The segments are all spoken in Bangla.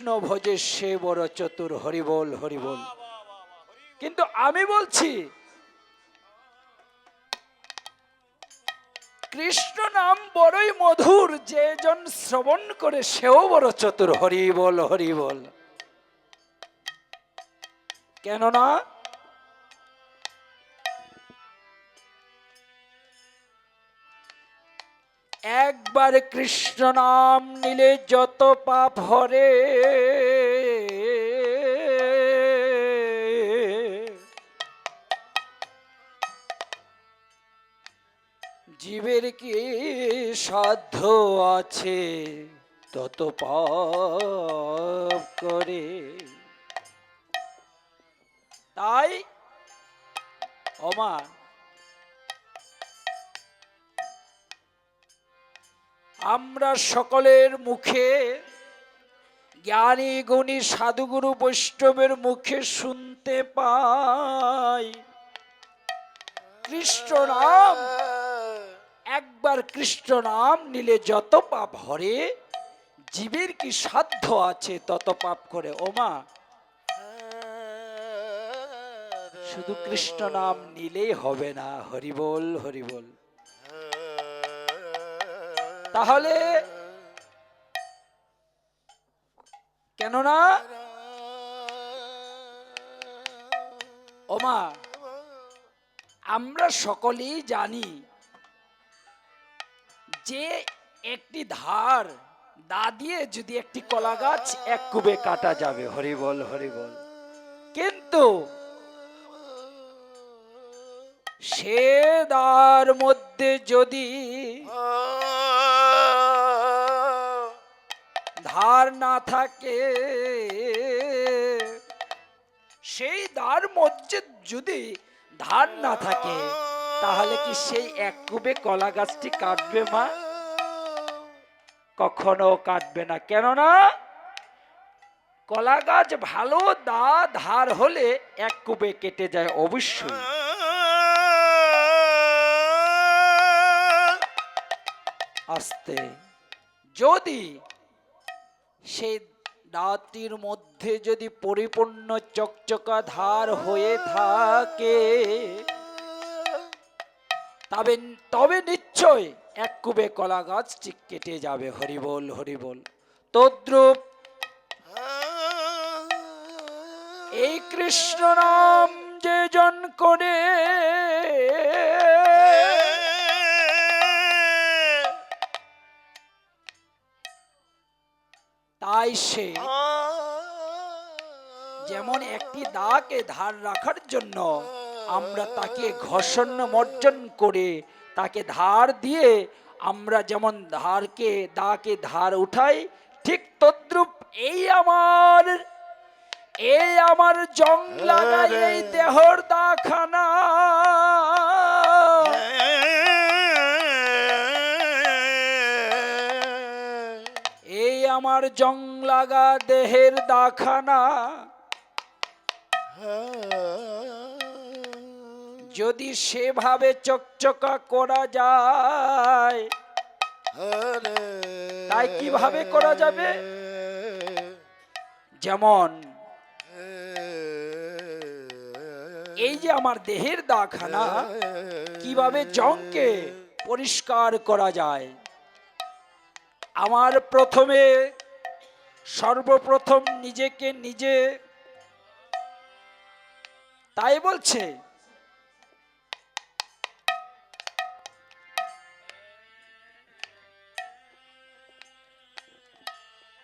কৃষ্ণ ভজে সে বড় চতুর হরিবল হরিবল। কিন্তু আমি বলছি কৃষ্ণ নাম বড়ই মধুর যে জন শ্রবণ করে সেও বড় চতুর হরিবল হরিবল। কেননা একবার কৃষ্ণ নাম নিলে যত পাপ হরে। জীবের কি সাধ্য আছে তত পাপ করে? তাই অমা আমরা সকলের মুখে জ্ঞানী গুণী সাধুগুরু বৈষ্ণবের মুখে শুনতে পাই। কৃষ্ণ নাম, একবার কৃষ্ণ নাম নিলে যত পাপ হরে, জীবের কি সাধ্য আছে তত পাপ করে? ওমা শুধু কৃষ্ণ নাম নিলেই হবে না। হরিবল হরিবল। তাহলে কেননা ওমা, আমরা সকলেই জানি যে একটি ধার দা দিয়ে যদি একটি কলা গাছ এক কুবে কাটা যাবে। হরিবল হরিবল কিন্তু সে দার মধ্যে যদি ধার না থাকে। সেই দ্বার মধ্যে যদি ধার না থাকে, তাহলে কি সেই এক কুবে কলা গাছটি কাটবে মা? কখনো কাটবে না। কেননা কলা গাছ ভালো দা ধার হলে এক কুবে কেটে যায় অবশ্যই। আস্তে। যদি সেই দাঁতির মধ্যে যদি পরিপূর্ণ চকচকা ধার হয়ে থাকে, তবে তবে নিশ্চয় এক কুবে কলা গাছটি কেটে যাবে। হরিবল হরিবল। তদ্রুপ এই কৃষ্ণ নাম যে জন করে তাই সে যেমন একটি দাকে ধার রাখার জন্য আমরা তাকে ঘর্ষণ মর্জন করে তাকে ধার দিয়ে আমরা যেমন ধারকে দাকে ধার উঠাই ঠিক তদ্রুপ এই আমার এই আমার জং লাগা এই দেহর দাখানা এই আমার জং লাগা দেহের দাখানা। যদি সেভাবে চকচকা করা যায়, তাই কীভাবে করা যাবে? যেমন, এই যে আমার দেহের দাখানা, কীভাবে জংকে পরিষ্কার করা যায়? আমার প্রথমে সর্বপ্রথম নিজেকে নিজে তাই বলছে?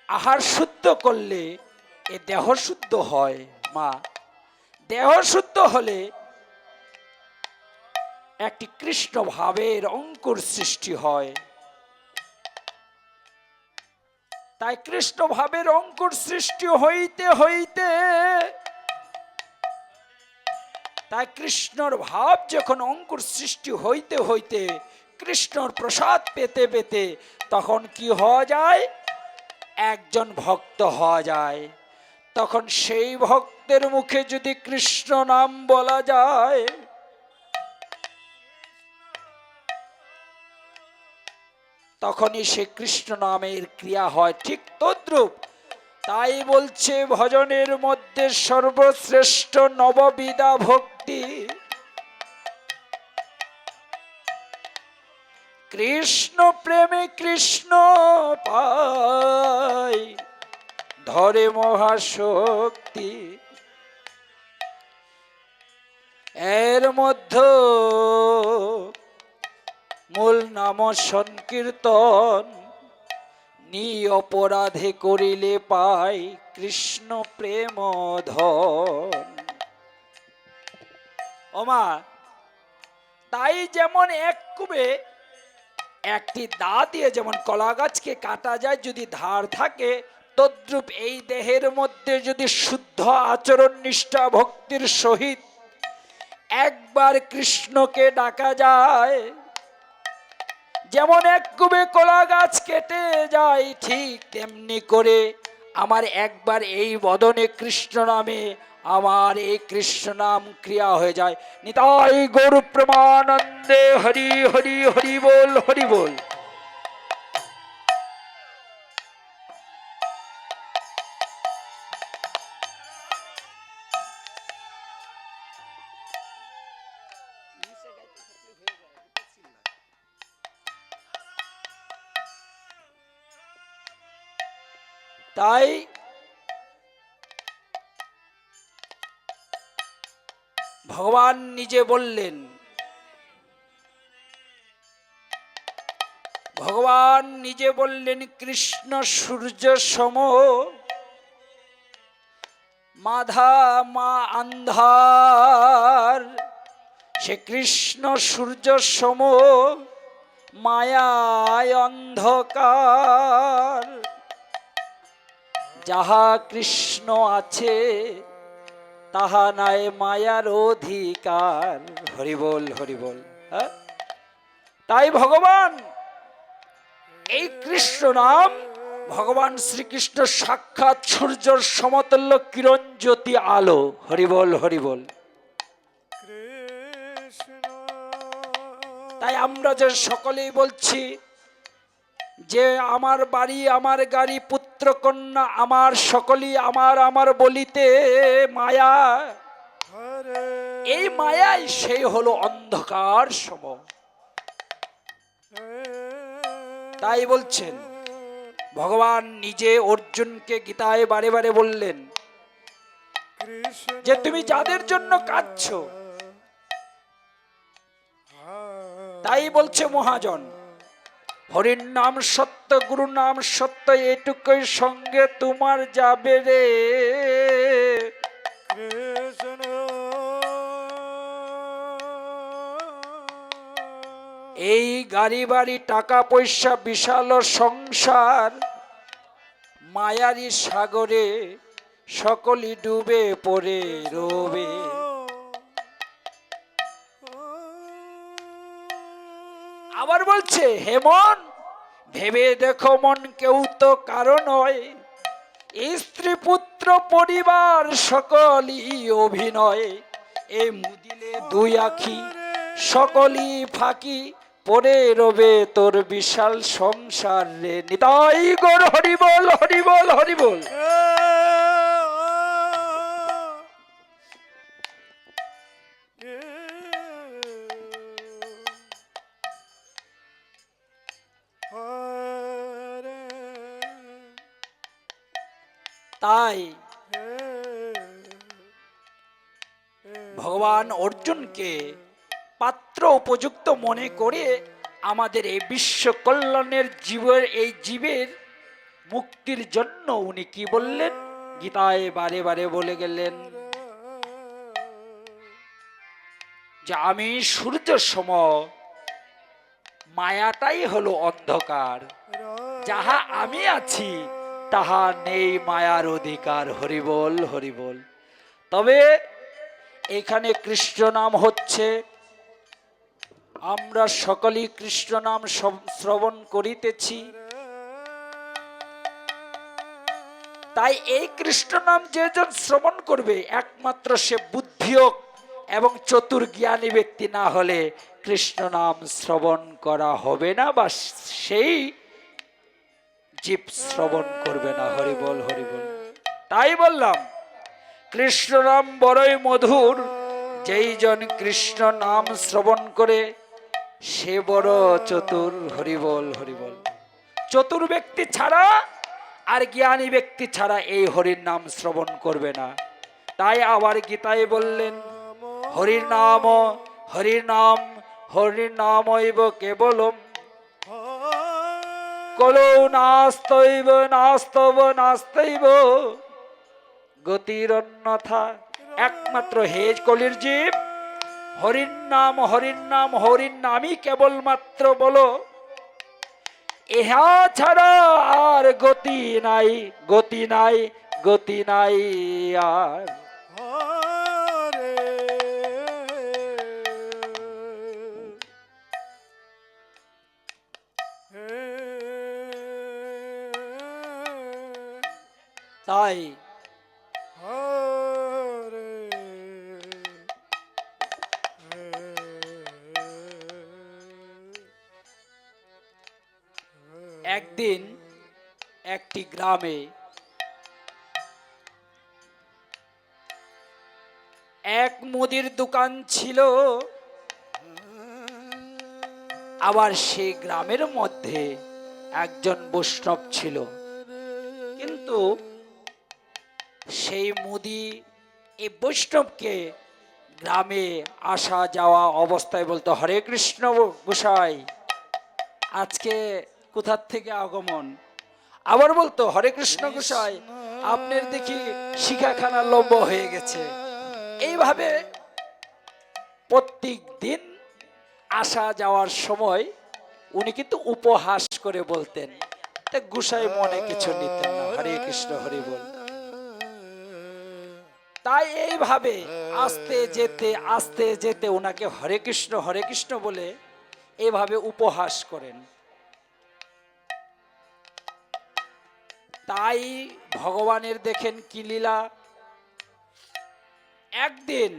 আহার শুদ্ধ করলে এ দেহ শুদ্ধ হয়, মা। দেহ শুদ্ধ হলে একটি কৃষ্ণ ভাবের অঙ্কুর সৃষ্টি হয়। তাই কৃষ্ণ ভাবের অঙ্কুর সৃষ্টি হইতে হইতে, তাই কৃষ্ণর ভাব যখন অঙ্কুর সৃষ্টি হইতে হইতে, কৃষ্ণর প্রসাদ পেতে পেতে, তখন কি হওয়া যায়? একজন ভক্ত হওয়া যায়। তখন সেই ভক্তের মুখে যদি কৃষ্ণ নাম বলা যায় তখনই সে কৃষ্ণ নামের ক্রিয়া হয়, ঠিক তদ্রুপ। তাই বলছে, ভজনের মধ্যে সর্বশ্রেষ্ঠ নববিদা ভক্তি। কৃষ্ণ প্রেমে কৃষ্ণ পাই, ধরে মহাশক্তি। এর মধ্যে নাম সংকীর্তন। নি অপরাধে করিলে পাই কৃষ্ণ প্রেম ধন। ওমা তাই যেমন এক কুবে একটি দা দিয়ে যেমন কলা গাছকে কাটা যায়, যদি ধার থাকে, তদ্রূপ এই দেহের মধ্যে যদি শুদ্ধ আচরণ, নিষ্ঠা, ভক্তির সহিত একবার কৃষ্ণকে ডাকা যায় যেমন এক কুবে কলা গাছ কেটে যায়, ঠিক তেমনি করে আমার একবার এই বদনে কৃষ্ণ নামে আমার এই কৃষ্ণ নাম ক্রিয়া হয়ে যায়। নিতাই গরু প্রমানন্দে হরি হরি হরি বল হরি বল। ভগবান নিজে বললেন। ভগবান নিজে বললেন, কৃষ্ণ সূর্য সম, মাধা মা আন্ধার সে কৃষ্ণ সূর্য সম, মায়ায় অন্ধকার। যাহা কৃষ্ণ আছে তাহা নাই মায়ার অধিকার হরিবল হরিবল হ্যাঁ? তাই ভগবান এই কৃষ্ণ নাম ভগবান শ্রীকৃষ্ণ সাক্ষাৎ সূর্যর সমতুল্য কিরণ জ্যোতি আলো। হরিবল হরিবল। তাই আমরা যে সকলেই বলছি যে আমার বাড়ি, আমার গাড়ি পুত্র কন্যা আমার সকলই আমার আমার বলিতে মায়া। এই মায়াই সেই হলো অন্ধকার সম তাই বলছেন, ভগবান নিজে অর্জুনকে গীতায় বারে বারে বললেন যে, তুমি যাদের জন্য কাঁদছো, তাই বলছে মহাজন হরির নাম সত্য গুরু নাম সত্য এটুকুই সঙ্গে তোমার যাবে রে। এই গাড়ি বাড়ি টাকা পয়সা বিশাল সংসার মায়ারি সাগরে সকলই ডুবে পড়ে রবে। বলছে হেমন ভেবে দেখো মন কেউ তো কারণ নয়। স্ত্রী পুত্র পরিবার সকলই অভিনয়। এ মুদিলে দুই আখি, সকলই ফাঁকি, পরে রবে তোর বিশাল সংসার রে নিতাই। গর হরিবল হরিবল হরিবল তাই ভগবান অর্জুনকে পাত্র উপযুক্ত মনে করে আমাদের এই বিশ্ব কল্যাণের জীবের, এই জীবের মুক্তির জন্য উনি কি বললেন? গীতায় বারে বারে বলে গেলেন, যে আমি সূর্য সম, মায়াটাই হলো অন্ধকার। যাহা আমি আছি তাহা নেই মায়ার অধিকার। হরিবল হরিবল। তবে এখানে কৃষ্ণ নাম হচ্ছে। আমরা সকলেই কৃষ্ণ নাম শ্রবণ করিতেছি। তাই এই কৃষ্ণ নাম যেজন শ্রবণ করবে, একমাত্র সে বুদ্ধিওক এবং চতুর জ্ঞানী ব্যক্তি না হলে কৃষ্ণ নাম শ্রবণ করা হবে না বা সেই জীব শ্রবণ করবে না হরিবল হরিবল তাই বললাম, কৃষ্ণ নাম বড়ই মধুর, যেই জন কৃষ্ণ নাম শ্রবণ করে, সে বড় চতুর হরিবল হরিবল চতুর ব্যক্তি ছাড়া আর জ্ঞানী ব্যক্তি ছাড়া এই হরির নাম শ্রবণ করবে না। তাই আবার গীতায় বললেন, হরির নাম হরির নাম, হরির নামইব কেবলম কলৌ নাস্তৈব, নাস্তব, নাস্তৈব। গতির অন্যথা একমাত্র হে কলির জীব। হরির নাম হরির নাম, হরির নামই কেবলমাত্র বলো। ইহা ছাড়া আর গতি নাই গতি নাই গতি নাই আর হরে একদিন একটি গ্রামে এক মুদির দোকান ছিল। আবার সেই গ্রামের মধ্যে একজন বৈষ্ণব ছিল। কিন্তু সেই মুদি এই বৈষ্ণবকে গ্রামে আসা যাওয়া অবস্থায় বলতো, হরে কৃষ্ণ গোসাই আজকে কোথার থেকে আগমন? আবার বলতো, হরে কৃষ্ণ গোসাই আপনার দেখি শিখাখানা লম্ব হয়ে গেছে। এইভাবে প্রত্যেক দিন আসা যাওয়ার সময় উনি কিন্তু উপহাস করে বলতেন। তা গোসাই মনে কিছু নিতেন না, হরে কৃষ্ণ হরি বল। তাই এইভাবে আস্তে যেতে আস্তে যেতে ওনাকে হরে কৃষ্ণ হরে কৃষ্ণ বলে এভাবে উপহাস করেন। তাই ভগবানের দেখেন কি লীলা। একদিন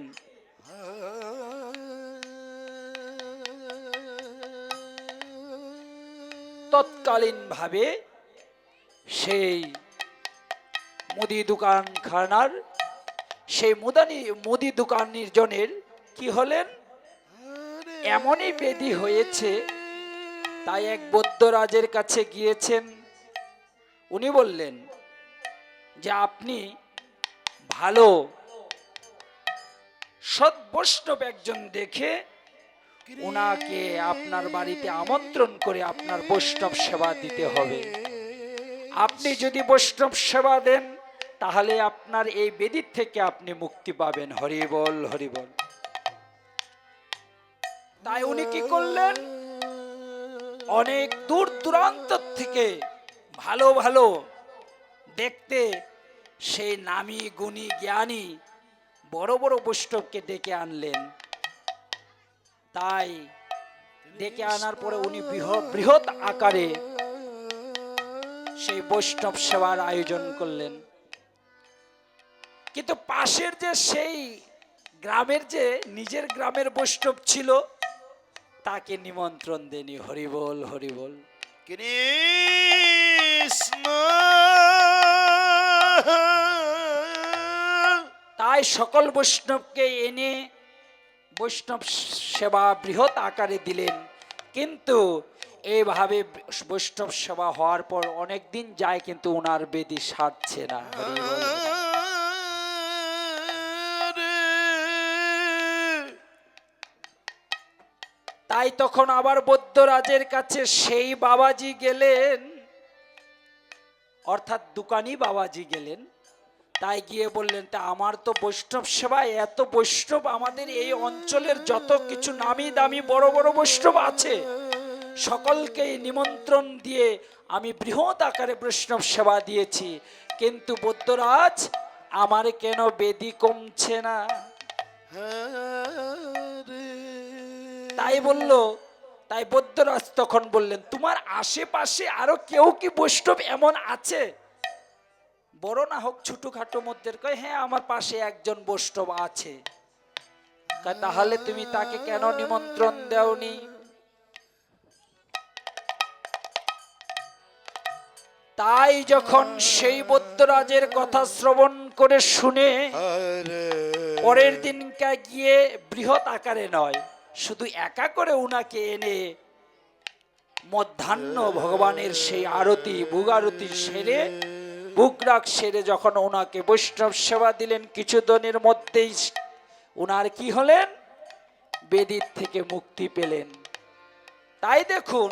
তৎকালীন ভাবে সেই মুদি দোকান খানার সেই মুদানি, মুদি দোকানির জনের কি হলেন? এমনই বেদি হয়েছে, তাই এক বৌদ্ধরাজের কাছে গিয়েছেন। উনি বললেন, যে আপনি ভালো সৎ বৈষ্ণব একজন দেখে ওনাকে আপনার বাড়িতে আমন্ত্রণ করে আপনার বৈষ্ণব সেবা দিতে হবে। আপনি যদি বৈষ্ণব সেবা দেন তাহলে আপনার এই বেদির থেকে আপনি মুক্তি পাবেন। হরিবল হরিবল তাই উনি কি করলেন? অনেক দূর দূরান্ত থেকে ভালো ভালো দেখতে সেই নামি, গুণী, জ্ঞানী বড় বড় বৈষ্ণবকে ডেকে আনলেন। তাই ডেকে আনার পরে উনি বৃহৎ বৃহৎ আকারে সেই বৈষ্ণব সেবার আয়োজন করলেন। কিন্তু পাশের যে সেই গ্রামের যে নিজের গ্রামের বৈষ্ণব ছিল তাকে নিমন্ত্রণ দেনি হরিবল হরিবল কৃষ্ণ তাই সকল বৈষ্ণবকে এনে বৈষ্ণব সেবা বৃহৎ আকারে দিলেন। কিন্তু এইভাবে বৈষ্ণব সেবা হওয়ার পর অনেক দিন যায় কিন্তু ওনার বেদি সারছে না। তাই তখন আবার বৌদ্ধরাজের কাছে সেই বাবাজি গেলেন। অর্থাৎ দোকানি বাবাজি গেলেন। তাই গিয়ে বললেন, তা আমার তো বৈষ্ণব সেবায় এত বৈষ্ণব আমাদের এই অঞ্চলের যত কিছু নামি দামি বড় বড় বৈষ্ণব আছে সকলকে নিমন্ত্রণ দিয়ে আমি বৃহৎ আকারে বৈষ্ণব সেবা দিয়েছি। কিন্তু বৌদ্ধরাজ আমার কেন বেদি কমছে না? তাই বলল তাই বৌদ্ধরাজ তখন বললেন তোমার আশেপাশে আরও কেউ কি বৈষ্ণব এমন আছে? বড় না হোক ছোটখাটো মধ্যে কয় হ্যাঁ আমার পাশে একজন বৈষ্ণব আছে। তাহলে তুমি তাকে কেন নিমন্ত্রণ দেওনি? তাই যখন সেই বৌদ্ধরাজের কথা শ্রবণ করে শুনে পরের দিনকা গিয়ে বৃহৎ আকারে নয় শুধু একা করে উনাকে এনে মধ্যাহ্ন ভগবানের সেই আরতি ভোগ আরতি সেরে, বুকরাগ সেরে যখন ওনাকে বৈষ্ণব সেবা দিলেন, কিছু দিনের মধ্যেই উনার কি হলেন? বেদির থেকে মুক্তি পেলেন। তাই দেখুন,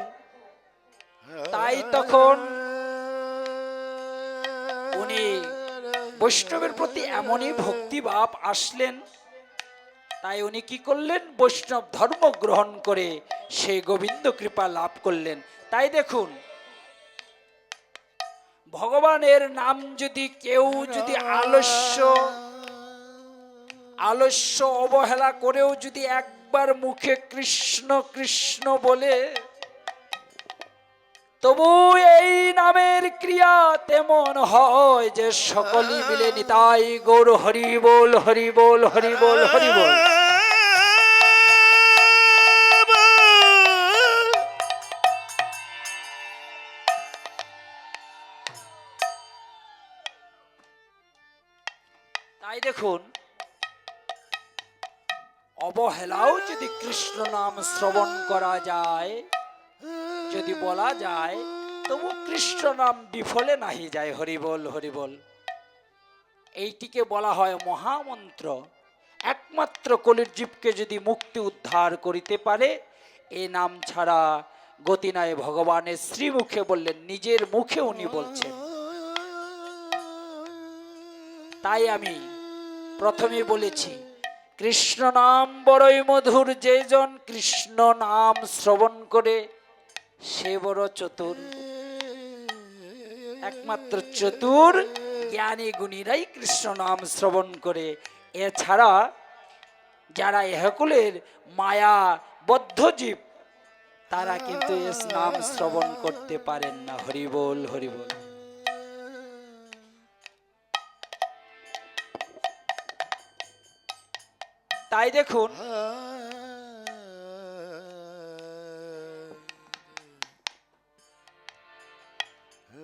তাই তখন উনি বৈষ্ণবের প্রতি এমনই ভক্তিভাব আসলেন তাই উনি কি করলেন? বৈষ্ণব ধর্ম গ্রহণ করে সে গোবিন্দ কৃপা লাভ করলেন। তাই দেখুন, ভগবানের নাম যদি কেউ যদি আলস্য আলস্য অবহেলা করেও যদি একবার মুখে কৃষ্ণ কৃষ্ণ বলে তবু এই নামের ক্রিয়া তেমন হয় যে সকলই মিলে নিতাই গৌর হরি বল হরি বল হরি বল হরি বল। তাই দেখুন, অবহেলাও যদি কৃষ্ণ নাম শ্রবণ করা যায় যদি বলা যায়, তবু কৃষ্ণ নাম বিফলে নাহি যায়, হরিবল হরিবল। এইটিকে বলা হয় মহামন্ত্র। একমাত্র কলির জীবকে যদি মুক্তি উদ্ধার করিতে পারে, এ নাম ছাড়া গতি নাই ভগবানের শ্রীমুখে বললেন, নিজের মুখে উনি বলছেন। তাই আমি প্রথমে বলেছি, কৃষ্ণ নাম বড়ই মধুর যেজন কৃষ্ণ নাম শ্রবণ করে সে বড় চতুর। একমাত্র চতুর জ্ঞানী গুণীরাই কৃষ্ণ নাম শ্রবণ করে। এছাড়া যারা এহকুলের মায়া বদ্ধ জীব, তারা কিন্তু এ নাম শ্রবণ করতে পারেন না। হরিবোল হরিবোল। তাই দেখুন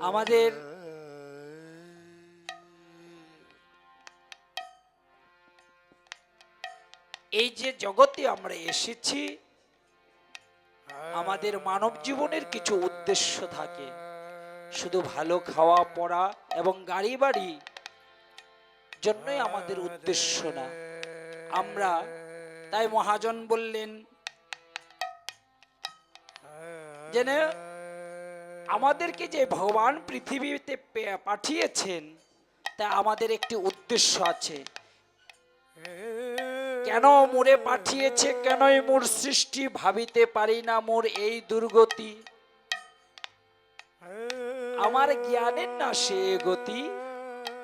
আমাদের এই যে জগতে আমরা এসেছি, আমাদের মানব জীবনের কিছু উদ্দেশ্য থাকে। শুধু ভালো খাওয়া, পড়া এবং গাড়ি বাড়ি জন্যই আমাদের উদ্দেশ্য না। আমরা তাই মহাজন বললেন যেন আমাদেরকে যে ভগবান পৃথিবীতে পাঠিয়েছেন, তা আমাদের একটি উদ্দেশ্য আছে। কেন মোরে পাঠিয়েছে, কেনই মোর সৃষ্টি ভাবিতে পারি না মোর এই দুর্গতি? আমার জ্ঞানের না সে গতি?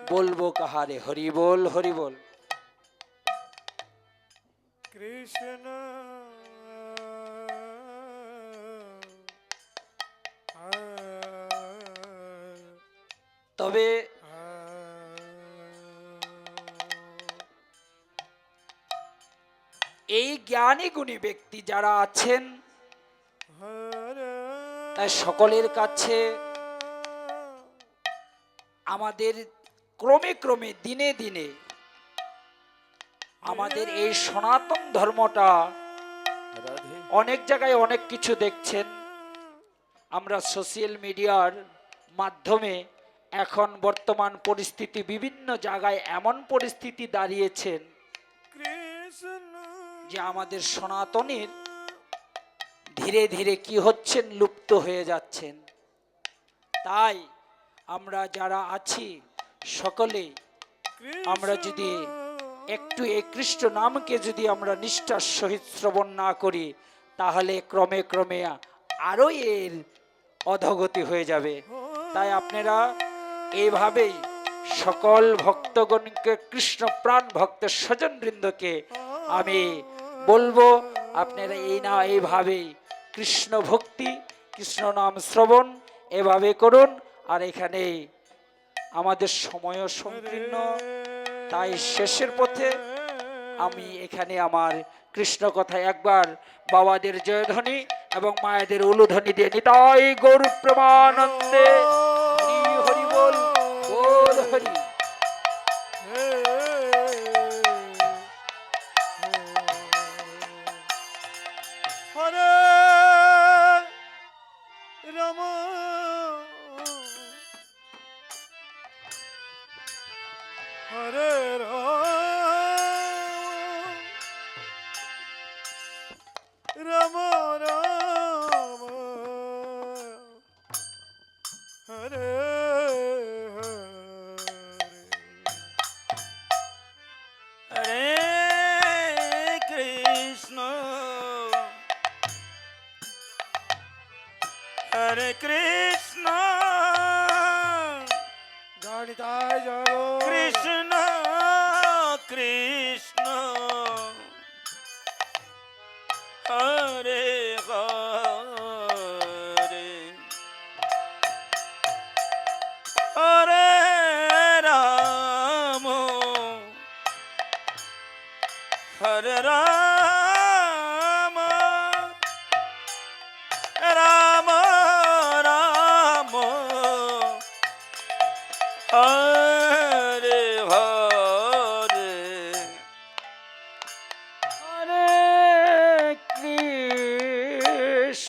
বলব কাহারে, হরি বল হরি বল। কৃষ্ণ তবে এই জ্ঞানী গুণী ব্যক্তি যারা আছেন, তাই সকলের কাছে আমাদের ক্রমে ক্রমে, দিনে দিনে আমাদের এই সনাতন ধর্মটা অনেক জায়গায় অনেক কিছু দেখছেন। আমরা সোশ্যাল মিডিয়ার মাধ্যমে এখন বর্তমান পরিস্থিতি বিভিন্ন জায়গায় এমন পরিস্থিতি দাঁড়িয়েছেন যে আমাদের সনাতনের ধীরে ধীরে কি হচ্ছেন, লুপ্ত হয়ে যাচ্ছেন। তাই আমরা যারা আছি, সকলে আমরা যদি একটু এই কৃষ্ণ নামকে যদি আমরা নিষ্ঠার সহিত শ্রবণ না করি, তাহলে ক্রমে ক্রমে আরও এর অধগতি হয়ে যাবে। তাই আপনারা এইভাবেই সকল ভক্তগণকে, কৃষ্ণ প্রাণ ভক্ত স্বজন বৃন্দকে আমি বলব, আপনারা এই না এইভাবেই কৃষ্ণ ভক্তি, কৃষ্ণ নাম শ্রবণ এভাবে করুন। আর এখানে আমাদের সময়ও সংকীর্ণ, তাই শেষের পথে আমি এখানে আমার কৃষ্ণ কথা একবার বাবাদের জয়ধ্বনি এবং মায়েদের উলুধ্বনি দিয়ে নিতাই গৌর প্রেমানন্দে গাড়িতায় যাব কৃষ্ণ কৃষ্ণ